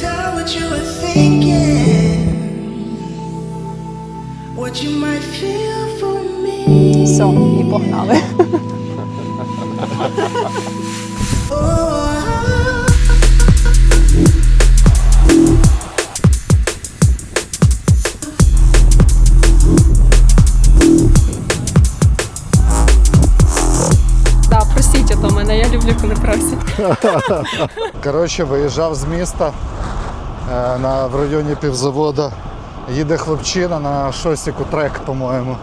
tell what you were thinking, what you might feel for me. Все, і погнали. Коротше, виїжджав з міста е, на, в районі півзавода. Їде хлопчина на шосіку трек, по-моєму.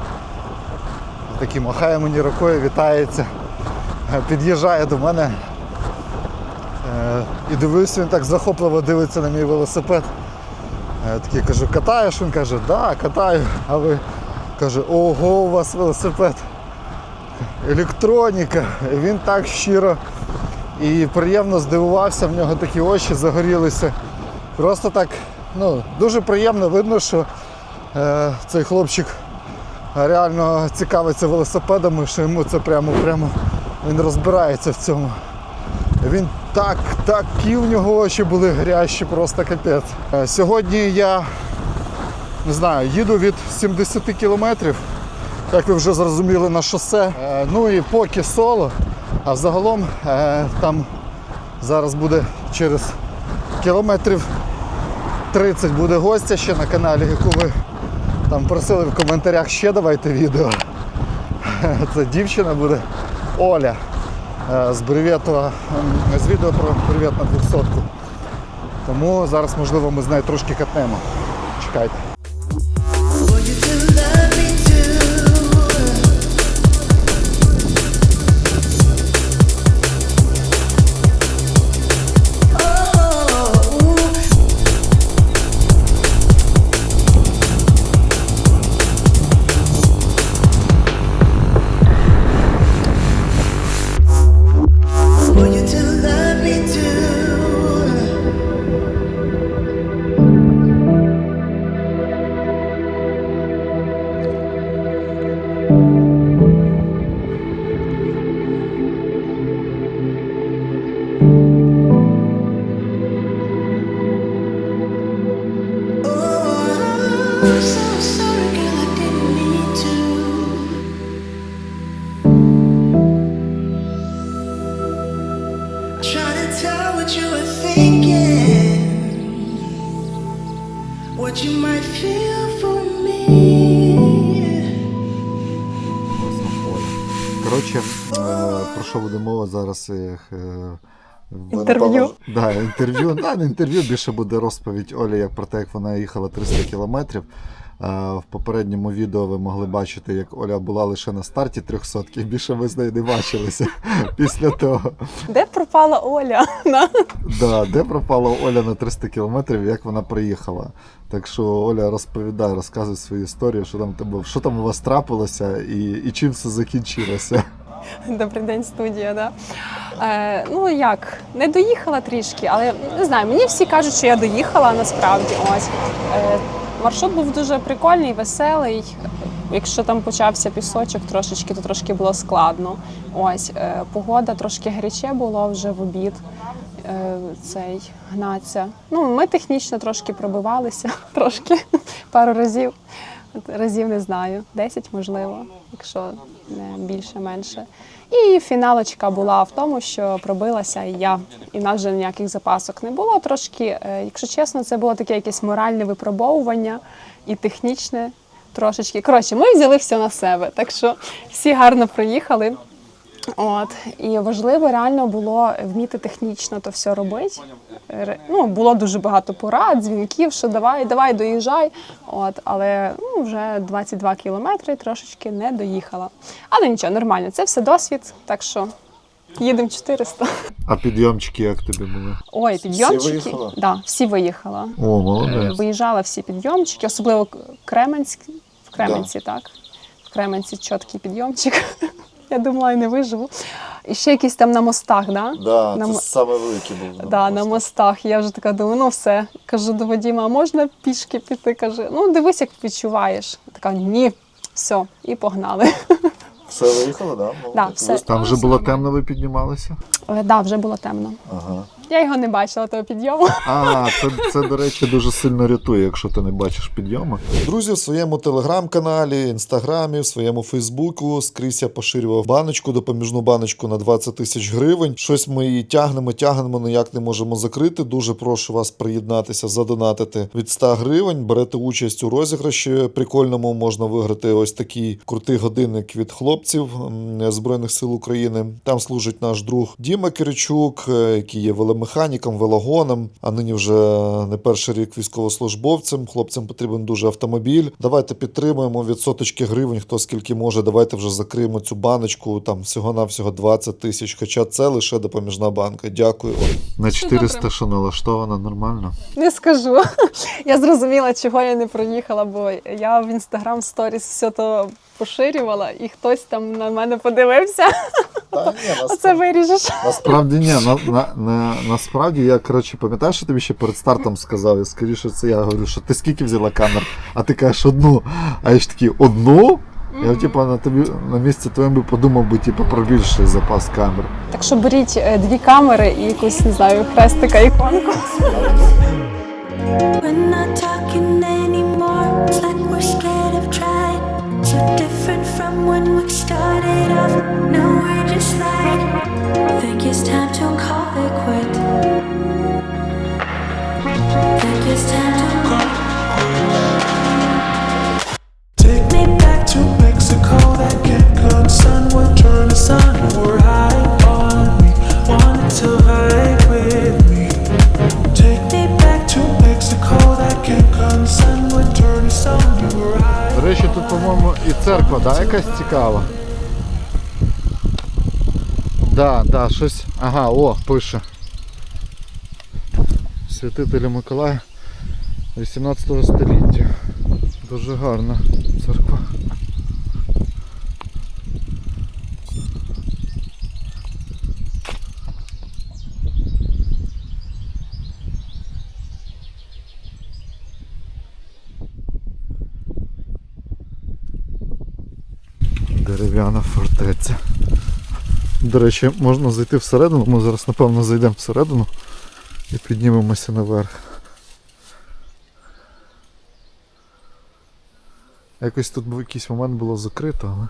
Такий махає мені рукою, вітається. Е, Під'їжджає до мене. Е, І дивився, він так захопливо дивиться на мій велосипед. Такий кажу, катаєш? Він каже, да, катаю. А ви каже, ого, у вас велосипед. Електроніка. І Він так щиро і приємно здивувався, в нього такі очі загорілися. Просто так, ну, дуже приємно видно, що е, цей хлопчик реально цікавиться велосипедами, що йому це прямо прямо він розбирається в цьому. Він так, такі в нього очі були гарячі, просто капець. Е, Сьогодні я не знаю, їду від 70 кілометрів, як ви вже зрозуміли, на шосе. Е, Ну і поки соло, а взагалом е, там зараз буде через кілометрів 30 буде гостя ще на каналі, яку ви там просили в коментарях ще давайте відео. Це дівчина буде Оля е, з Бреветова, з відео про привіт на 200 Тому зараз, можливо, ми з нею трошки катнемо. Чекайте. Tell what you were thinking, what you might feel for me. Коротше, е, про що буде мова зараз? е, Інтерв'ю. Да, інтерв'ю. Да, інтерв'ю, більше буде розповідь Олі як про те, як вона їхала 300 кілометрів. Е, В попередньому відео ви могли бачити, як Оля була лише на старті 300 і більше ви з нею не бачилися після того. Де пропала Оля? Да, де пропала Оля на 300 кілометрів, як вона приїхала. Так що Оля розповідає, розказує свою історію, що там тебе, що там у вас трапилося і, і чим все закінчилося. Добрий день, студія. Да? Е, ну як, не доїхала трішки, але не знаю, мені всі кажуть, що я доїхала насправді. Ось. Е, маршрут був дуже прикольний, веселий. Якщо там почався пісочок трошечки, то трошки було складно. Ось е, погода трошки гаряче було вже в обід. Е, цей гнаться. Ну, ми технічно трошки пробивалися, трошки пару разів. Разів не знаю, 10 можливо, якщо не більше, менше. І фіналочка була в тому, що пробилася і я, і в нас вже ніяких запасок не було. Трошки, е, якщо чесно, це було таке якесь моральне випробовування і технічне трошечки. Коротше, ми взяли все на себе, так що всі гарно проїхали. От і важливо реально було вміти технічно то все робити. Ну, було дуже багато порад, дзвінків, що давай, давай, доїжджай. От, але ну, вже 22 кілометри трошечки не доїхала. Але нічого, нормально, це все досвід, так що їдемо 400. А підйомчики як тобі були? Ой, підйомчики. виїхала? Да, всі виїхала. О, молодець. Виїжджали всі підйомчики, особливо Кременськ. В Кременці, так. В Кременці чіткий підйомчик. Я думала, я не виживу. І ще якісь там на мостах, да? Да, На це саме великий був. Да, на мостах. Я вже така думаю, ну все. Кажу до Вадіма, а можна пішки піти? Каже, ну дивись, як відчуваєш. Така ні, все, і погнали. Все виїхало, да? Да, все. Там вже було темно, ви піднімалися? Е, Да, вже було темно. Ага. Я його не бачила, того підйому. А, це, це, до речі, дуже сильно рятує, якщо ти не бачиш підйому. Друзі, в своєму телеграм-каналі, інстаграмі, в своєму Фейсбуку скрізь я поширював баночку, допоміжну баночку на 20 тисяч гривень. Щось ми її тягнемо, тягнемо, ніяк не можемо закрити. Дуже прошу вас приєднатися, задонатити від 100 гривень. Берете участь у розіграші прикольному. Можна виграти ось такий крутий годинник від хлопців Збройних сил України. Там служить наш друг Діма Киричук, е, який є веломеханіком, велогоном, а нині вже не перший рік військовослужбовцем. Хлопцям потрібен дуже автомобіль. Давайте підтримуємо від соточки гривень, хто скільки може. Давайте вже закриємо цю баночку. Там всього навсього 20 тисяч. Хоча це лише допоміжна банка. Дякую. На 400 що налаштовано нормально. Не скажу. Я зрозуміла, чого я не проїхала, бо я в інстаграм сторіс все то поширювала, і хтось там на мене подивився. Оце виріжеш. Насправді ні, на, на, на, насправді я коротше пам'ятаєш, що тобі ще перед стартом сказав. І скоріше це я говорю, що ти скільки взяла камер, а ти кажеш одну. А я ж такий, одну? Я типу на тобі на місці твоєму би подумав би типу, про більший запас камер. Так що беріть е, дві камери і якусь, не знаю, хрестика іконку. We're not talking anymore. Different from when we started off. We're just like, think it's time to call it quit. Think it's time to call. Take me back to Mexico, that Cancun sun would turn the sun. По-моєму, і церква, да, якась цікава. Да, да, щось. Ага, о, пише. Святителя Миколая 18 століття. Дуже гарна церква. Дерев'яна фортеця. До речі, можна зайти всередину. Ми зараз, напевно, зайдемо всередину і піднімемося наверх. Якось тут був якийсь момент було закрито, але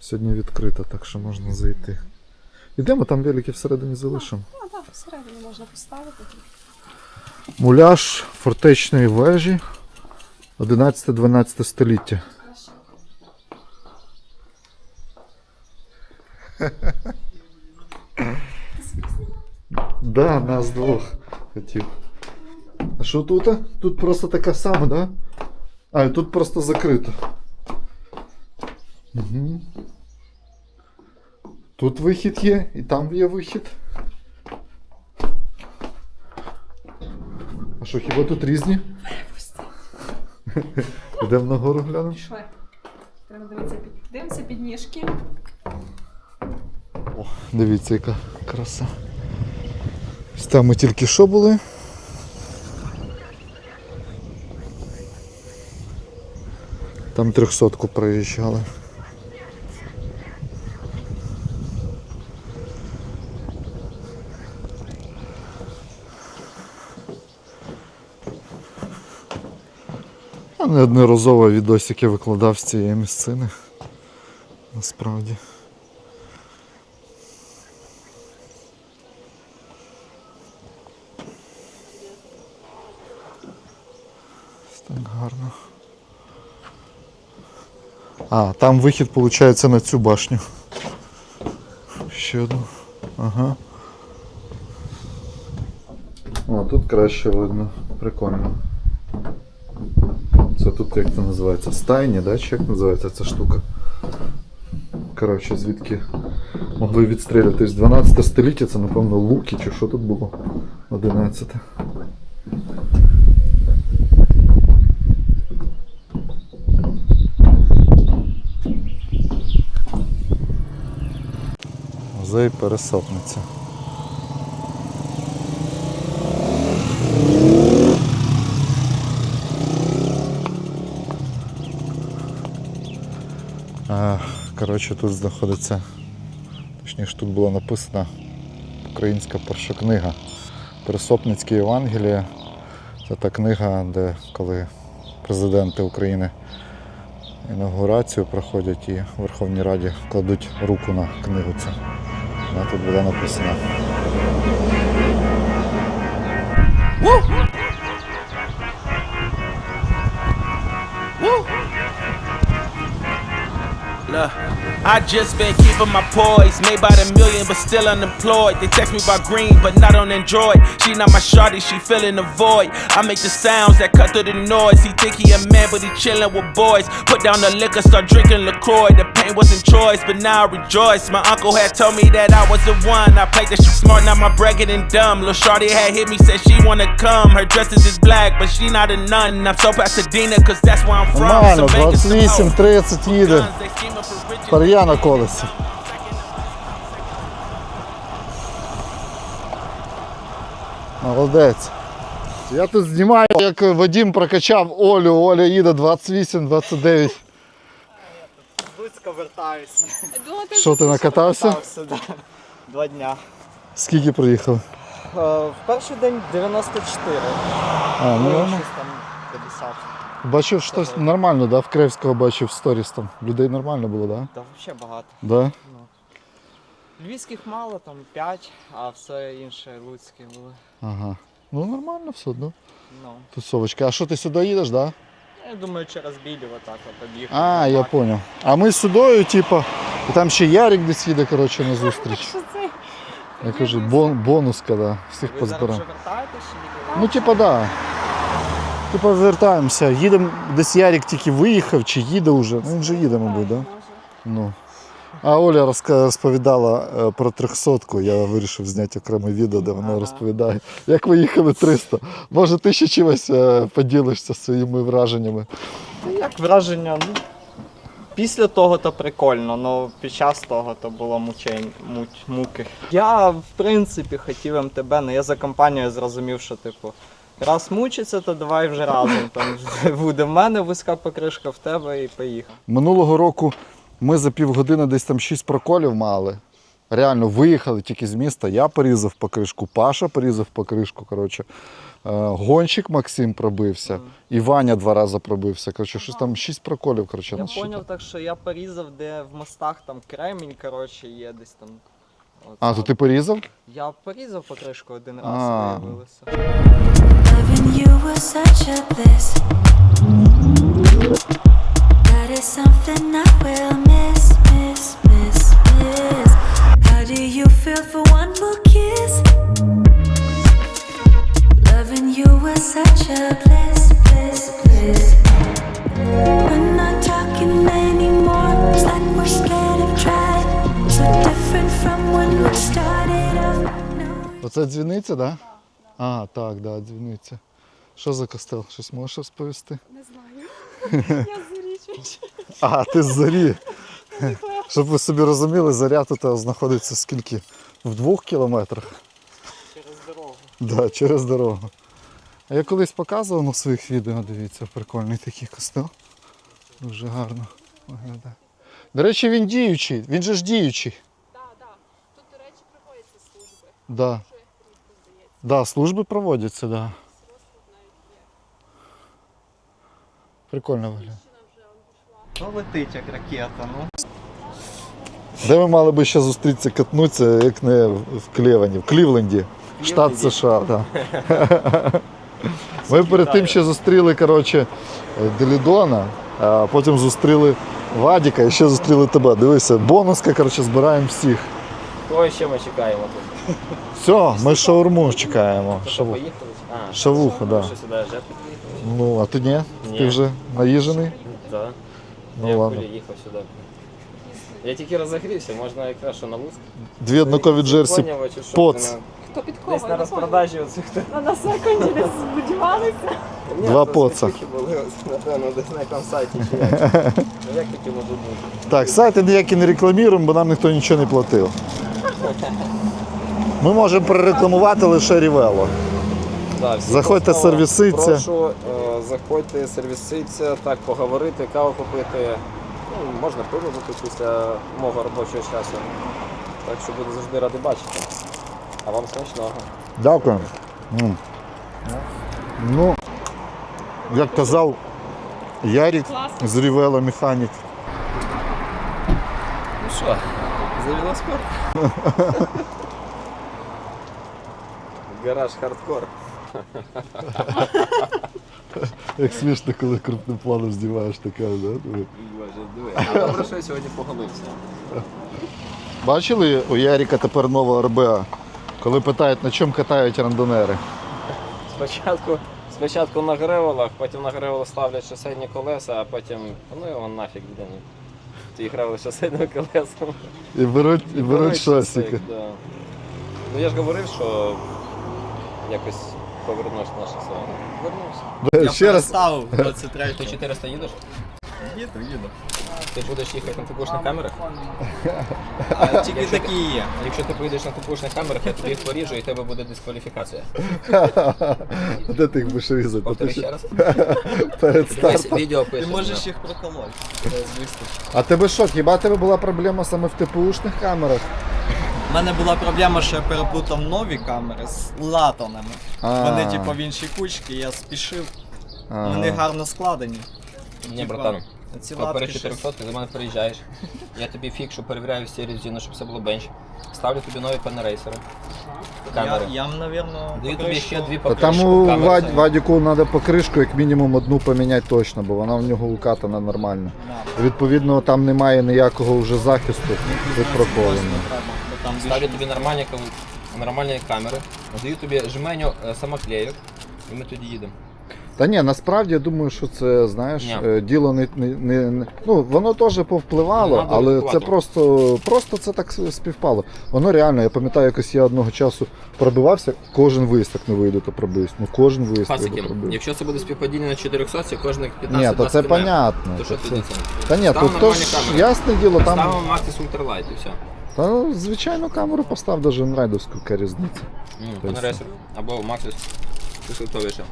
сьогодні відкрито, так що можна зайти. Ідемо, там велики всередині залишимо. А, так, всередині можна поставити. Муляж фортечної вежі 11-12 століття. Да, нас двох хотів. А що тут? Тут просто така сама, да? А, тут просто закрито. Угу. Тут вихід є, і там є вихід. А що, хіба тут різні? Йдемо нагору глянемо. Пішли. Треба дивитися під. Дивимося під ніжки. Дивіться, яка краса. Там ми тільки що були. Там трьохсотку проїжджали. Неодноразово відосики викладав з цієї місцини. Насправді. Ось Так гарно. А, там вихід виходить на цю башню. Ще одну. Ага. О, тут краще видно. Прикольно. Це тут як це називається? Стайні, да? Чи як називається ця штука? Коротше, звідки могли відстрілюватись 12 століття, це напевно луки чи що тут було? 11. Музей пересопниця. А, Коротше, тут знаходиться, точніше, тут було написано українська перша книга Пересопницьке Євангеліє. Це та книга, де коли президенти України інаугурацію проходять і в Верховній Раді кладуть руку на книгу. Це вона тут буде написана. Look, I just been keeping my poise. Made by the million, but still unemployed. They text me about green, but not on Android. She not my shawty, she filling the void. I make the sounds that cut through the noise. He think he a man, but he chillin' with boys. Put down the liquor, start drinking LaCroix. The pain wasn't choice, but now I rejoice. My uncle had told me that I was the one. I played that shit smart, now my bragging and dumb. Lil' Shawty had hit me, said she wanna come. Her dresses is black, but she not a nun. I'm so Pasadena, cause that's where I'm from. Нормально, Some Vegas, some 28, hoes. 30 їде. Пар'я на колесі. Молодець. Я тут знімаю, як Вадим прокачав Олю. Оля їде 28-29. Луцька вертаюся. Що ти накатався? Да. Два дня. Скільки проїхали? Е, В перший день 94. А, ну, Ну, щось там 50. Бачив щось нормально, да? В Кревського бачив сторіс там. Людей нормально було, да? Та взагалі багато. Да? Львівських мало, там 5, а все інше луцькі були. Ага. Ну нормально все одно. Ну. Тусовочка. А що ти сюди їдеш, да? Я думаю, через Білів отак от об'їхав. А, я Так. понял. А ми сюдою, типу, і там ще Ярик десь їде, коротше, на зустріч. Що це? Я кажу, бон, бонуска, да. Всіх Ви зараз позбирав. вертаєтесь чи ні? Ну, типа, да. Типа, вертаємося. Їдемо, десь Ярик тільки виїхав, чи їде вже. Ну, він же їде, мабуть, да? Ну. А Оля розповідала е, про трьохсотку. Я вирішив зняти окреме відео, де вона розповідає, як ви їхали 300. Може, ти ще чимось е, поділишся своїми враженнями. Як враження? Ну, після того то прикольно, але під час того то було мучень, муть, муки. Я, в принципі, хотів МТБ, але я за компанією зрозумів, що типу. Раз мучиться, то давай вже разом. Там буде в мене вузька покришка в тебе і поїхав. Минулого року ми за півгодини десь там 6 проколів мали. Реально виїхали тільки з міста. Я порізав покришку, Паша порізав покришку. Коротше. Е, Гонщик Максим пробився, і Ваня два рази пробився. Коротше, щось там 6 проколів. Коротше, Я зрозумів так, що я порізав, де в мостах там кремінь, коротше, є десь там. А, то ти порізав? Я порізав покришку один раз, виявилося. Loving you was such a bliss. That is something I will miss, miss, miss, miss. How do you feel for one more kiss? Loving you was such a bliss, Оце дзвіниця, так? Да? А, так, да, дзвіниця. Що за костел? Щось можеш розповісти? Не знаю. Я зарічусь. А, ти з зорі. Щоб ви собі розуміли, заря тут знаходиться скільки? В двох кілометрах. Через дорогу. Да, через дорогу. А я колись показував на своїх відео, дивіться, прикольний такий костел. Дуже гарно виглядає. До речі, він діючий, він же ж діючий. Так, так. Тут, до речі, проводяться служби. Да. Да, служби проводяться, да. Прикольно виглядає. Ну летить як ракета, ну. Де ми мали би ще зустрітися, катнутися, як не в Клевані, в Клівленді, штат США. Да. Ми перед тим ще зустріли коротше, Делідона, а потім зустріли Вадіка і ще зустріли тебе. Дивися, бонуска, коротше, збираємо всіх. Кого ще ми чекаємо тут? Все, ми шаурму чекаємо. Шаву. поїхали? А, Шавуху, так. Да. що сюди? Ну, а ти ні? Ти Ні. вже наїжений? Так. Ну, Я ладно. кулі їхав сюди. Я тільки розігрівся, можна якраз що на Луцьк. Дві однакові джерсі. Поц. ти на- Хто підковує? Десь на розпродажі оцих. На, на секунді десь сподівалися. Ні, Два то поца. були, напевно, десь на якому сайті чи як. Ну як бути? Так, сайти ніякі не рекламуємо, бо нам ніхто нічого не платив. Ми можемо прорекламувати лише Рівело. Да, всі Заходьте, поставили. сервіситься. Прошу, е, заходьте, сервіситься, так поговорити, каву попити. Ну, можна пиво випити після мого робочого часу. Так що буду завжди радий бачити. А вам смачного. Дякую. М. Ну, як казав Ярік з Рівела механік. Ну що, за велоспорт? Гараж хардкор. Як смішно, коли крупним планом знімаєш таке, да? А добре, що я сьогодні поголився. Бачили, у Яріка тепер нова РБА. Коли питають, на чому катають рандонери. Спочатку, спочатку на гревелах, потім на гревелах ставлять шосейні колеса, а потім ну його нафіг де ні. Ті грали шосейними колесами. І беруть, і беруть шосики. цих, Да. Ну я ж говорив, що якось повернусь на шосе. Вернувся. Ще раз. Ставив 23 Ти 400 їдеш? Їду, їду. Ти будеш їхати на тупушних камерах? А тільки такі є. Якщо ти поїдеш на тупушних камерах, я тобі їх поріжу і в тебе буде дискваліфікація. Де ти їх будеш різати? Повтори Ти ще раз. Перед Дивись, стартом. відео Ти пишеш. можеш да. їх проколоти. А тебе що, хіба тебе була проблема саме в ТПУшних камерах? У мене була проблема, що я переплутав нові камери з латанами. А. Вони типу в іншій кучці, я спішив. Вони гарно складені. Ні, Типа, братан. Ці Поперед латки щось- 400 ти до мене приїжджаєш. Я тобі фікшу, перевіряю всі резину, щоб все було бенч. Ставлю тобі нові пенерейсери. Я, Камери. я, напевно, Даю тобі ще дві Та покришки. там у камер Вадь, самі. Вадіку треба покришку як мінімум одну поміняти точно, бо вона в нього укатана нормально. Да. Відповідно, там немає ніякого вже захисту від проколення. Треба, там Ставлю тобі нормальні, нормальні камери. Даю тобі жменю е, самоклеїв. І ми тоді їдемо. Та ні, насправді я думаю, що це знаєш, Ні. е, діло не, не, не, ну воно теж повпливало, Не але це просто, просто це так співпало. Воно реально, я пам'ятаю, якось я одного часу пробивався, кожен виїзд так не вийде, то пробився. Ну кожен виїзд Пасики, якщо це буде співпадіння на 400, це кожних 15 Ні, то це понятно. То що тоді це... Та ні, Став то, то ж камери. ясне діло, там. Ставимо Maxis Ultralight і все. Та ну, звичайну камеру постав даже райдовську яка різниця. Ну, То. Або Maxis. Ти що.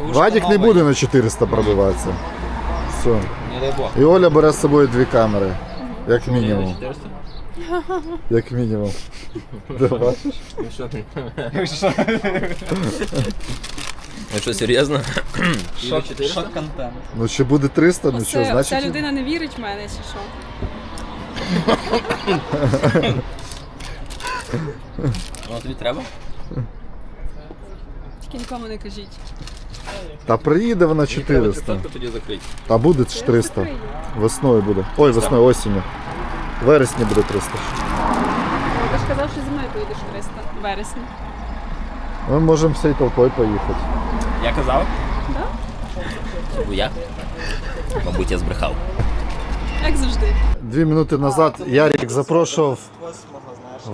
Вадік не буде на 400 пробиватися. Все. Не дай Бог. І Оля бере з собою дві камери. Як мінімум. 400? Як мінімум. Да, бачиш? Ну що ти? Ну що, серйозно? Шок, шок контент. Ну чи буде 300, ну що, значить. ця людина не вірить в мене, чи що? Ну тобі треба? Тільки нікому не кажіть. Та приїде вона 400. 400 тоді закрити. Та буде ж 300. Весною буде. Ой, весною, осінню. В вересні буде 300. Ти ж казав, що зі мною поїдеш 300 в вересні. Ми можемо всією толпою поїхати. Я казав? Да? Я? Мабуть, я збрехав. Як завжди. Дві минути назад Ярік запрошував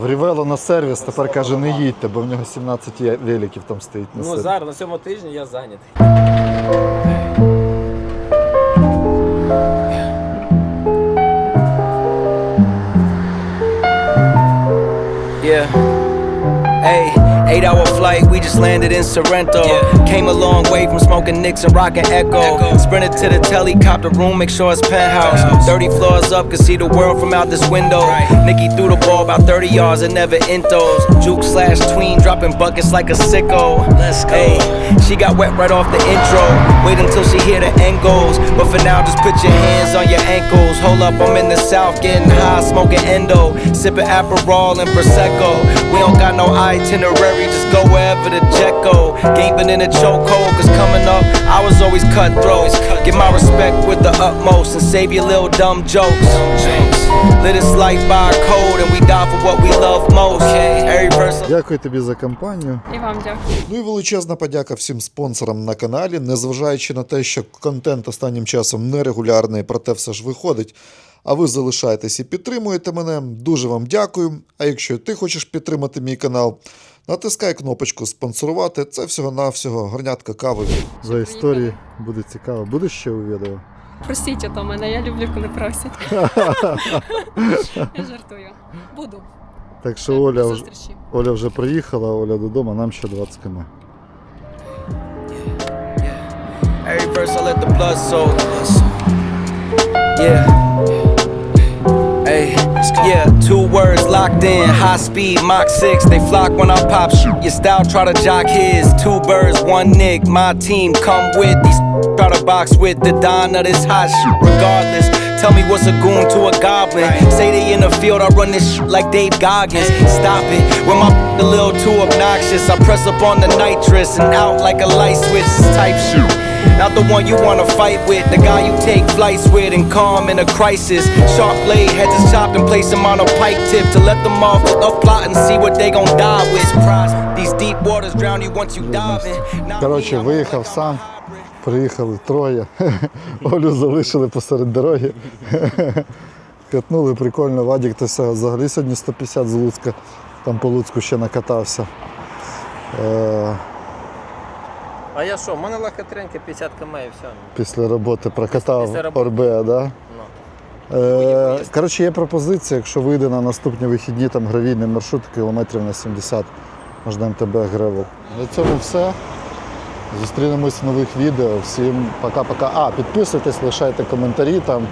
в Рівело на сервіс, тепер каже, не їдьте, бо в нього 17 великів там стоїть на Ну зараз на цьому тижні я зайнятий. Yeah. Hey, eight hour flight, we just landed in Sorrento. Came a long way from smoking Nicks and rocking Echo. Sprinted to the helicopter room, make sure it's penthouse. 30 floors up, can see the world from out this window. Nikki threw the ball about 30 yards and never intos. Juke slash tween, dropping buckets like a sicko. Let's go. She got wet right off the intro. Wait until she hear the end goals. But for now, just put your hands on your ankles. Hold up, I'm in the south, getting high, smoking endo. Sipping Aperol and Prosecco. We don't got no itinerary, just go wherever the jet go. Game been in a chokehold, cause coming up, I was always cutthroat. Give my respect with the utmost and save your little dumb jokes. Live this life by a code and we die for what we love most. Every verse. Дякую тобі за компанію. І вам дякую. Ну і величезна подяка всім спонсорам на каналі, незважаючи на те, що контент останнім часом нерегулярний, проте все ж виходить. А ви залишаєтесь і підтримуєте мене. Дуже вам дякую. А якщо ти хочеш підтримати мій канал, натискай кнопочку спонсорувати. Це всього-навсього горнятка кави. За історії буде цікаво. Буде ще у відео? Простіть ото мене, я люблю, коли просять. я жартую. Буду. Так що До Оля вже, зустрічі. Оля вже приїхала, Оля додому, нам ще 20 км. Every verse I let the blood soak. Yeah. Yeah, two words locked in. High speed, Mach 6. They flock when I pop shoot. Your style try to jock his. Two birds, one nick. My team come with these. Try to box with the Don of this hot shit. Regardless, tell me what's a goon to a goblin. Say they in the field, I run this shit like Dave Goggins. Stop it, when my a little too obnoxious. I press up on the nitrous and out like a light switch type shit. Not the one you wanna fight with, the guy you take flights with and calm in a crisis. Sharp blade, heads is chopped and place them on a pike tip to let them off off plot and see what they gon' die with. These deep waters drown you once you dive in. I'm виїхав сам. Приїхали троє. Олю залишили посеред дороги. Катнули прикольно. Вадік то взагалі сьогодні 150 з Луцька. Там по Луцьку ще накатався. А я що, в мене легкотренька 50 км і все. після роботи прокатав Після роботи. Орбеа, да? Ну. Е, коротше, є пропозиція, якщо вийде на наступні вихідні там гравійний маршрут кілометрів на 70, можна МТБ Гревел. На цьому все. Зустрінемось в нових відео. Всім пока-пока. А, підписуйтесь, лишайте коментарі, там,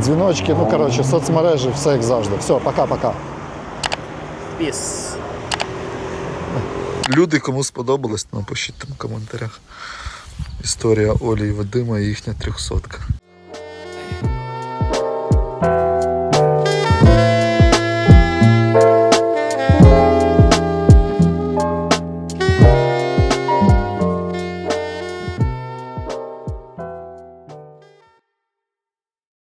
дзвіночки. Ну, коротше, соцмережі, все як завжди. Все, пока-пока. Піс. Люди, кому сподобалось, напишіть там в коментарях. Історія Олі і Вадима і їхня трьохсотка.